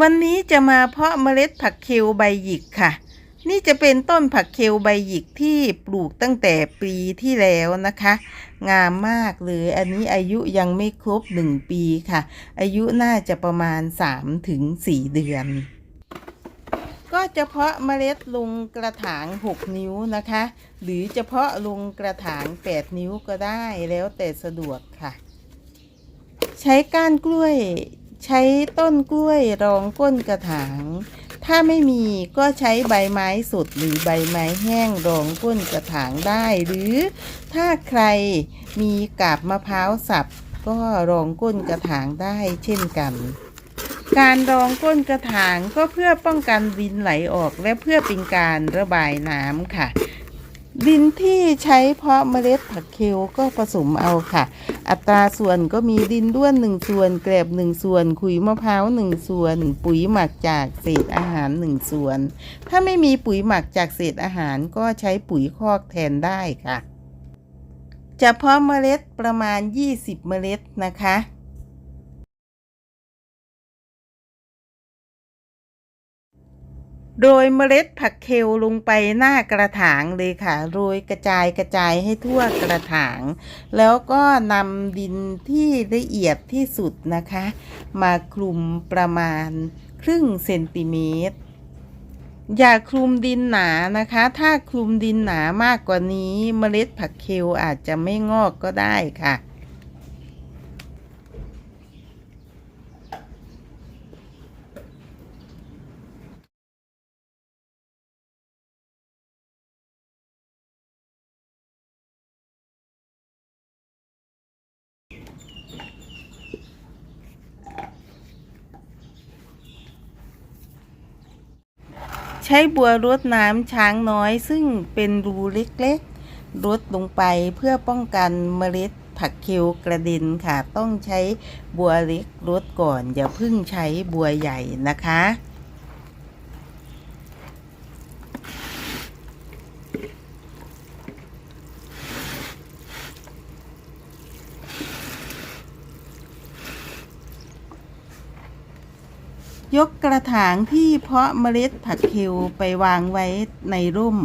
วันนี้จะมาเพาะเมล็ดผักเคลใบหยิกค่ะ นี่จะเป็นต้นผักเคลใบหยิกที่ปลูกตั้งแต่ปีที่แล้วนะคะ งามมากเลยอันนี้อายุยังไม่ครบหนึ่งปีค่ะ อายุน่าจะประมาณ3ถึงเดือน ก็จะเพาะเมล็ดลงกระถาง 6 นิ้วนะคะ หรือจะเพาะลงกระถาง 8 นิ้วก็ได้แล้วแต่สะดวกค่ะ ใช้ก้านกล้วย ใช้ต้นกล้วยรองก้นกระถาง ถ้าไม่มีก็ใช้ใบไม้สดหรือใบไม้แห้งรองก้นกระถางได้ หรือถ้าใครมีกาบมะพร้าวสับก็รองก้นกระถางได้เช่นกัน การรองก้นกระถางก็เพื่อป้องกันดินไหลออกและเพื่อเป็นการระบายน้ำค่ะ ดินที่ใช้เพาะเมล็ดผักเคลก็ผสมเอาค่ะ อัตราส่วนก็มีดินด้วนหนึ่งส่วนแกลบหนึ่งส่วนขุยมะพร้าวหนึ่งส่วน ปุ๋ยหมักจากเศษอาหารหนึ่งส่วน ถ้าไม่มีปุ๋ยหมักจากเศษอาหารก็ใช้ปุ๋ยคอกแทนได้ค่ะจะเพาะเมล็ดประมาณ 20 เมล็ดนะคะ โรยเมล็ดผักเคลลงไปหน้ากระถางเลยค่ะ โรยกระจายกระจายให้ทั่วกระถาง แล้วก็นำดินที่ละเอียดที่สุดนะคะ มาคลุมประมาณครึ่งเซนติเมตร อย่าคลุมดินหนานะคะ ถ้าคลุมดินหนามากกว่านี้เมล็ดผักเคลอาจจะไม่งอกก็ได้ค่ะ ใช้บัวรดน้ำช้างน้อยซึ่งเป็นรูเล็กๆรดลงไปเพื่อป้องกันเมล็ดผักเคลกระเด็นค่ะ ต้องใช้บัวเล็กรดก่อน อย่าเพิ่งใช้บัวใหญ่นะคะ ยกกระถางที่เพาะเมล็ดผักเคลไปวางไว้ในร่ม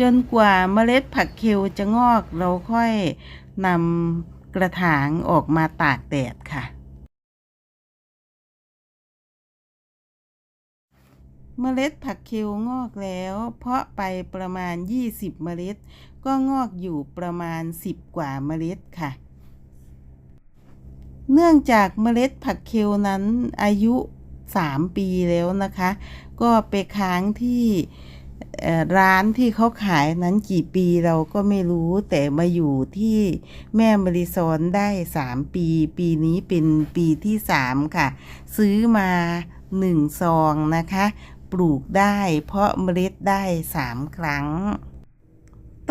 จนกว่าเมล็ดผักเคลจะงอกเราค่อยนำกระถางออกมาตากแดดค่ะ เมล็ดผักเคลงอกแล้ว เพาะไปประมาณ 20 เมล็ด ก็งอกอยู่ประมาณ 10 กว่าเมล็ดค่ะ เนื่องจากเมล็ดผักเคลนั้นอายุ 3 ปีแล้วนะคะ ก็ไปค้างที่ร้านที่เขาขายนั้นกี่ปีเราก็ไม่รู้แต่มาอยู่ที่แม่มริซอนได้ 3 ปี ปีนี้เป็นปีที่ 3 ค่ะ ซื้อมา 1 ซองนะคะ ปลูกได้เพราะเมล็ดได้ 3 ครั้ง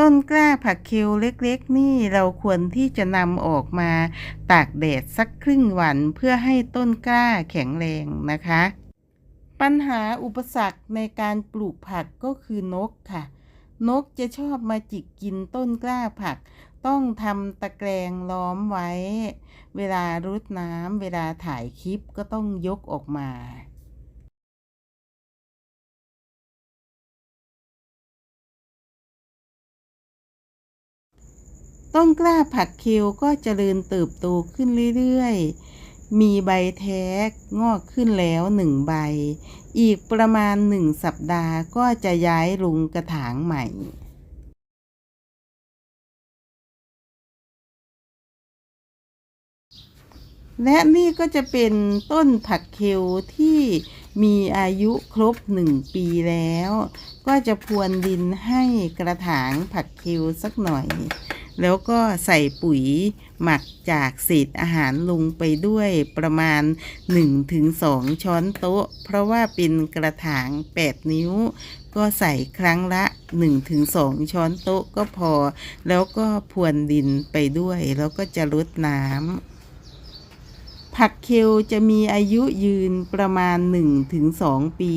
ต้นกล้าผักเคลเล็กๆ นี่เราควรที่จะนำออกมาตากแดดสักครึ่งวันเพื่อให้ต้นกล้าแข็งแรงนะคะ ปัญหาอุปสรรคในการปลูกผักก็คือนกค่ะ นกจะชอบมาจิกกินต้นกล้าผัก ต้องทำตะแกรงล้อมไว้ เวลารดน้ำเวลาถ่ายคลิปก็ต้องยกออกมา ต้นกล้าผักเคลก็เจริญเติบโตขึ้นเรื่อยๆ มีใบแท้งอกขึ้นแล้วหนึ่งใบ อีกประมาณหนึ่งสัปดาห์ก็จะย้ายลงกระถางใหม่และนี่ก็จะเป็นต้นผักเคลที่มีอายุครบหนึ่งปีแล้ว ก็จะพรวนดินให้กระถางผักเคลสักหน่อย แล้วก็ใส่ปุ๋ยหมักจากเศษอาหารลงไปด้วยประมาณ 1-2 ช้อนโต๊ะ เพราะว่าเป็นกระถาง 8 นิ้ว ก็ใส่ครั้งละ 1-2 ช้อนโต๊ะก็พอ แล้วก็พรวนดินไปด้วย แล้วก็จะรดน้ำ ผักเคลจะมีอายุยืนประมาณ 1-2 ปี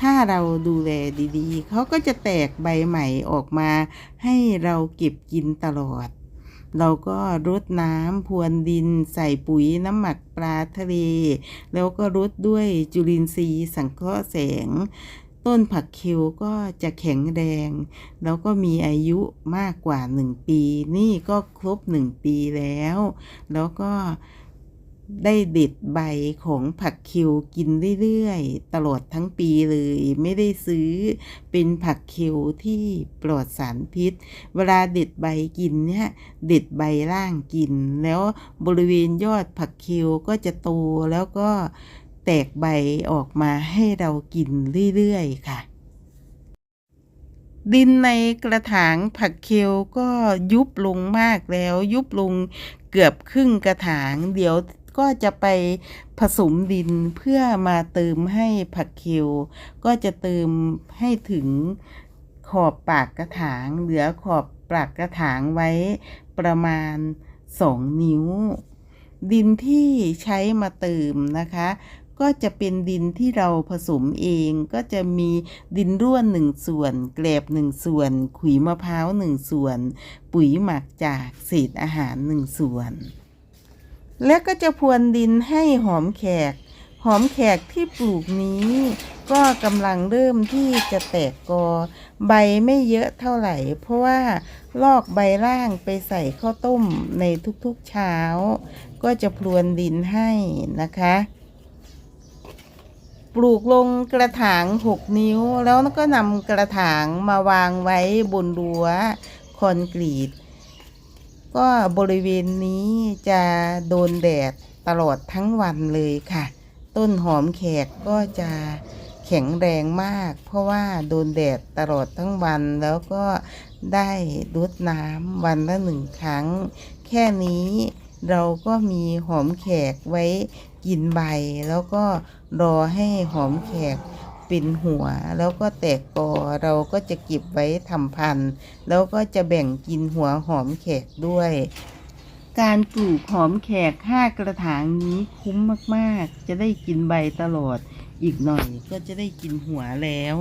ถ้าเราดูแลดีๆ เขาก็จะแตกใบใหม่ออกมา ให้เราเก็บกินตลอด เราก็รดน้ำพรวนดินใส่ปุ๋ยน้ำหมักปลาทะเล แล้วก็รดด้วยจุลินทรีย์สังเคราะห์แสง ต้นผักคิวก็จะแข็งแรง แล้วก็มีอายุมากกว่า 1 ปี นี่ก็ครบ 1 ปีแล้ว แล้วก็ ได้ด็ดใบของผักคิวกินเรื่อยๆ ตลอดทั้งปีเลย ไม่ได้ซื้อเป็นผักคิวที่ปลอดสารพิษ เวลาด็ดใบกินเนี่ยด็ดใบล่างกิน แล้วบริเวณยอดผักคิวก็จะโตแล้วก็แตกใบออกมาให้เรากินเรื่อยๆ ค่ะ ดินในกระถางผักเคลก็ยุบลงมากแล้ว ยุบลงเกือบครึ่งกระถาง เดี๋ยว ก็จะไปผสมดินเพื่อมาเติมให้ผักเคลก็จะเติมให้ถึงขอบปากกระถาง เหลือขอบปากกระถางไว้ประมาณ 2 นิ้ว ดินที่ใช้มาเติมนะคะ ก็จะเป็นดินที่เราผสมเองก็จะมีดินร่วนหนึ่งส่วน แกลบหนึ่งส่วน ขุยมะพร้าวหนึ่งส่วน ปุ๋ยหมักจากเศษอาหารหนึ่งส่วน และก็จะพรวนดินให้หอมแขก หอมแขกที่ปลูกนี้ ก็กำลังเริ่มที่จะแตกกอ ใบไม่เยอะเท่าไหร่ เพราะว่าลอกใบล่างไปใส่ข้าวต้มในทุกๆเช้า ก็จะพรวนดินให้นะคะ ปลูกลงกระถาง 6 นิ้ว แล้วก็นำกระถางมาวางไว้บนรั้วคอนกรีต ก็บริเวณนี้จะโดนแดดตลอดทั้งวันเลยค่ะ ต้นหอมแขกก็จะแข็งแรงมาก เพราะว่าโดนแดดตลอดทั้งวันแล้วก็ได้รดน้ำวันละหนึ่งครั้ง แค่นี้เราก็มีหอมแขกไว้กินใบ แล้วก็รอให้หอมแขก เป็นหัว แล้วก็แตกกอเราก็จะเก็บไว้ทำพันธุ์ แล้วก็จะแบ่งกินหัวหอมแขกด้วย การปลูกหอมแขกห้ากระถางนี้คุ้มมาก ๆ จะได้กินใบตลอด อีกหน่อยก็จะได้กินหัวแล้ว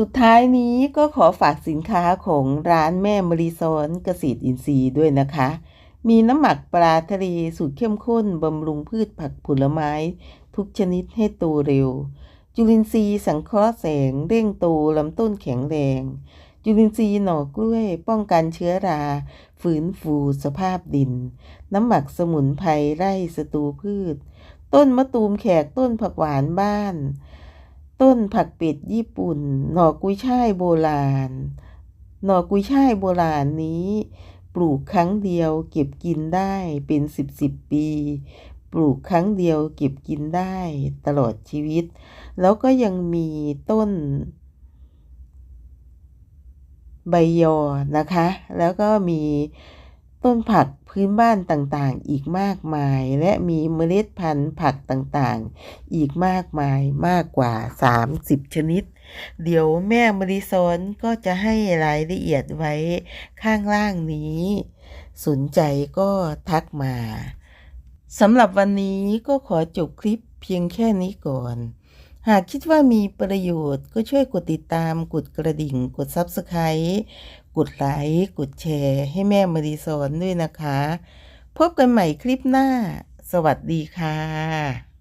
สุดท้ายนี้ก็ขอฝากสินค้าของร้านแม่มรีซอนเกษตรอินทรีย์ด้วยนะคะ มีน้ำหมักปลาทะเลสูตรเข้มข้นบำรุงพืชผักผลไม้ ทุกชนิดให้โตเร็ว จุลินทรีย์สังเคราะห์แสงเร่งโตลำต้นแข็งแรง จุลินทรีย์หน่อกล้วย ป้องกันเชื้อราฟื้นฟูสภาพดิน น้ำหมักสมุนไพรไร่สตูพืช ต้นมะตูมแขกต้นผักหวานบ้าน ต้นผักเป็ดญี่ปุ่น หน่อกุยช่ายโบราณ หน่อกุยช่ายโบราณนี้ ปลูกครั้งเดียวเก็บกินได้เป็นสิบสิบปี ปลูกครั้งเดียวเก็บกินได้ตลอดชีวิต แล้วก็ยังมีต้น ใบยอนะคะ แล้วก็มีต้นผัก พื้นบ้านต่างๆ อีกมากมาย และมีเมล็ดพันธุ์ผักต่างๆ อีกมากมายมากกว่า 30 ชนิด เดี๋ยวแม่มริซอนก็จะให้รายละเอียดไว้ข้างล่างนี้ สนใจก็ทักมาสำหรับวันนี้ก็ขอจบคลิปเพียงแค่นี้ก่อน หากคิดว่ามีประโยชน์ก็ช่วยกดติดตามกดกระดิ่งกด Subscribe กดไลค์กดแชร์ให้แม่มารีสอนด้วยนะคะ พบกันใหม่คลิปหน้า สวัสดีค่ะ